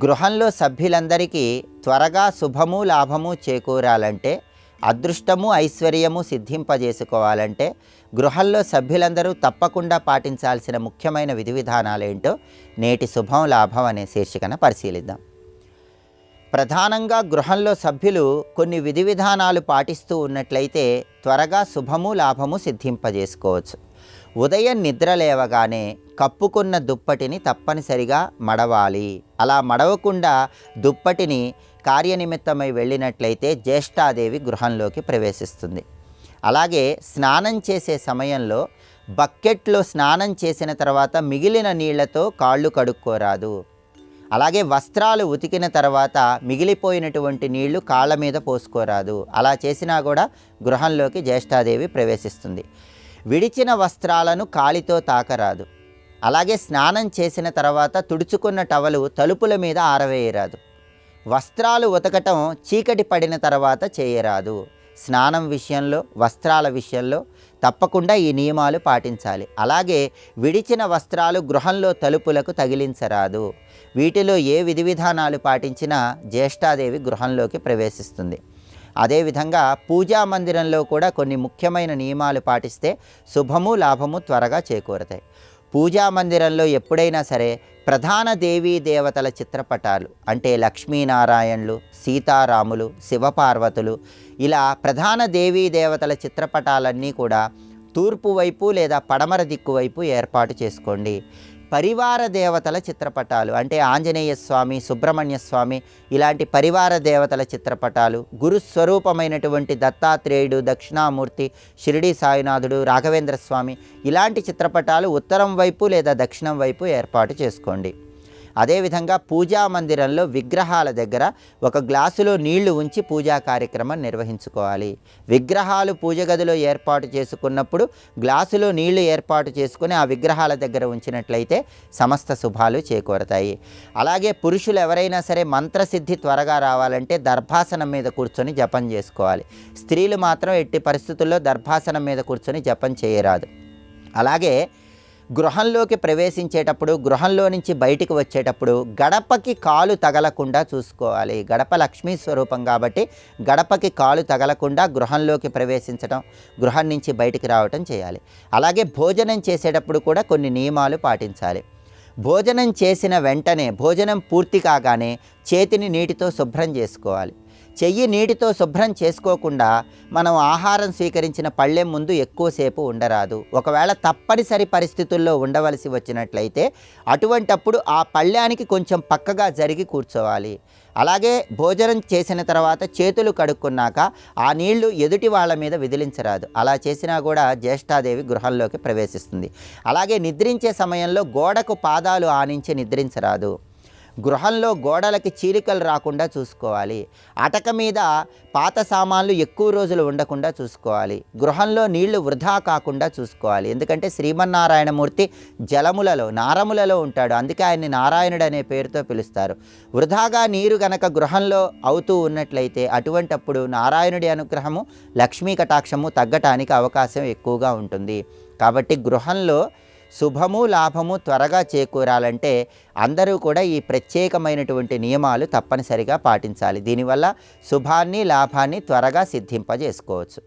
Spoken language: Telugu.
గృహంలో సభ్యులందరికీ త్వరగా శుభము లాభము చేకూరాలంటే అదృష్టము ఐశ్వర్యము సిద్ధింపజేసుకోవాలంటే గృహంలో సభ్యులందరూ తప్పకుండా పాటించాల్సిన ముఖ్యమైన విధి విధానాలేంటో నేటి శుభం లాభం అనే శీర్షికన పరిశీలిద్దాం. ప్రధానంగా గృహంలో సభ్యులు కొన్ని విధి విధానాలు పాటిస్తూ ఉన్నట్లయితే త్వరగా శుభము లాభము సిద్ధింపజేసుకోవచ్చు. ఉదయం నిద్ర లేవగానే కప్పుకున్న దుప్పటిని తప్పనిసరిగా మడవాలి. అలా మడవకుండా దుప్పటిని కార్యనిమిత్తమై వెళ్ళినట్లయితే జ్యేష్ఠాదేవి గృహంలోకి ప్రవేశిస్తుంది. అలాగే స్నానం చేసే సమయంలో బకెట్లో స్నానం చేసిన తర్వాత మిగిలిన నీళ్ళతో కాళ్ళు కడుక్కోరాదు. అలాగే వస్త్రాలు ఉతికిన తర్వాత మిగిలిపోయినటువంటి నీళ్ళు కాళ్ళ మీద పోసుకోరాదు. అలా చేసినా కూడా గృహంలోకి జ్యేష్ఠాదేవి ప్రవేశిస్తుంది. విడిచిన వస్త్రాలను కాలితో తాకరాదు. అలాగే స్నానం చేసిన తర్వాత తుడుచుకున్న టవలు తలుపుల మీద ఆరవేయరాదు. వస్త్రాలు ఉతకటం చీకటి పడిన తర్వాత చేయరాదు. స్నానం విషయంలో వస్త్రాల విషయంలో తప్పకుండా ఈ నియమాలు పాటించాలి. అలాగే విడిచిన వస్త్రాలు గృహంలో తలుపులకు తగిలించరాదు. వీటిలో ఏ విధి విధానాలు పాటించినా జ్యేష్ఠాదేవి గృహంలోకి ప్రవేశిస్తుంది. అదేవిధంగా పూజా మందిరంలో కూడా కొన్ని ముఖ్యమైన నియమాలు పాటిస్తే శుభము లాభము త్వరగా చేకూరతాయి. పూజా మందిరంలో ఎప్పుడైనా సరే ప్రధాన దేవీ దేవతల చిత్రపటాలు అంటే లక్ష్మీనారాయణులు సీతారాములు శివపార్వతులు ఇలా ప్రధాన దేవీ దేవతల చిత్రపటాలన్నీ కూడా తూర్పు వైపు లేదా పడమర దిక్కు వైపు ఏర్పాటు చేసుకోండి. పరివార దేవతల చిత్రపటాలు అంటే ఆంజనేయ స్వామి సుబ్రహ్మణ్య స్వామి ఇలాంటి పరివార దేవతల చిత్రపటాలు గురుస్వరూపమైనటువంటి దత్తాత్రేయుడు దక్షిణామూర్తి షిరిడి సాయినాథుడు రాఘవేంద్ర స్వామి ఇలాంటి చిత్రపటాలు ఉత్తరం వైపు లేదా దక్షిణం వైపు ఏర్పాటు చేసుకోండి. అదేవిధంగా పూజా మందిరంలో విగ్రహాల దగ్గర ఒక గ్లాసులో నీళ్ళు ఉంచి పూజా కార్యక్రమం నిర్వహించుకోవాలి. విగ్రహాలు పూజ గదిలో ఏర్పాటు చేసుకున్నప్పుడు గ్లాసులో నీళ్ళు ఏర్పాటు చేసుకుని ఆ విగ్రహాల దగ్గర ఉంచినట్లయితే సమస్త శుభాలు చేకూరతాయి. అలాగే పురుషులు ఎవరైనా సరే మంత్రసిద్ధి త్వరగా రావాలంటే దర్భాసనం మీద కూర్చొని జపం చేసుకోవాలి. స్త్రీలు మాత్రం ఎట్టి పరిస్థితుల్లో దర్భాసనం మీద కూర్చొని జపం చేయరాదు. అలాగే గృహంలోకి ప్రవేశించేటప్పుడు గృహంలో నుంచి బయటికి వచ్చేటప్పుడు గడపకి కాలు తగలకుండా చూసుకోవాలి. గడప లక్ష్మీ స్వరూపం కాబట్టి గడపకి కాలు తగలకుండా గృహంలోకి ప్రవేశించడం గృహం నుంచి బయటికి రావటం చేయాలి. అలాగే భోజనం చేసేటప్పుడు కూడా కొన్ని నియమాలు పాటించాలి. భోజనం చేసిన వెంటనే భోజనం పూర్తి కాగానే చేతిని నీటితో శుభ్రం చేసుకోవాలి. చెయ్యి నీటితో శుభ్రం చేసుకోకుండా మనం ఆహారం స్వీకరించిన పళ్ళెం ముందు ఎక్కువసేపు ఉండరాదు. ఒకవేళ తప్పనిసరి పరిస్థితుల్లో ఉండవలసి వచ్చినట్లయితే అటువంటప్పుడు ఆ పళ్ళానికి కొంచెం పక్కగా జరిగి కూర్చోవాలి. అలాగే భోజనం చేసిన తర్వాత చేతులు కడుక్కున్నాక ఆ నీళ్ళు ఎదుటి వాళ్ళ మీద విదిలించరాదు. అలా చేసినా కూడా జ్యేష్ఠాదేవి గృహంలోకి ప్రవేశిస్తుంది. అలాగే నిద్రించే సమయంలో గోడకు పాదాలు ఆనించి నిద్రించరాదు. గృహంలో గోడలకి చీలికలు రాకుండా చూసుకోవాలి. అటక మీద పాత సామాన్లు ఎక్కువ రోజులు ఉండకుండా చూసుకోవాలి. గృహంలో నీళ్ళు వృధా కాకుండా చూసుకోవాలి. ఎందుకంటే శ్రీమన్నారాయణమూర్తి జలములలో నారములలో ఉంటాడు. అందుకే ఆయన్ని నారాయణుడు అనే పేరుతో పిలుస్తారు. వృధాగా నీరు గనక గృహంలో అవుతూ ఉన్నట్లయితే అటువంటప్పుడు నారాయణుడి అనుగ్రహము లక్ష్మీ కటాక్షము తగ్గటానికి అవకాశం ఎక్కువగా ఉంటుంది. కాబట్టి గృహంలో శుభము లాభము త్వరగా చేకూరాలంటే అందరూ కూడా ఈ ప్రత్యేకమైనటువంటి నియమాలు తప్పనిసరిగా పాటించాలి. దీనివల్ల శుభాన్ని లాభాన్ని త్వరగా సిద్ధింపజేసుకోవచ్చు.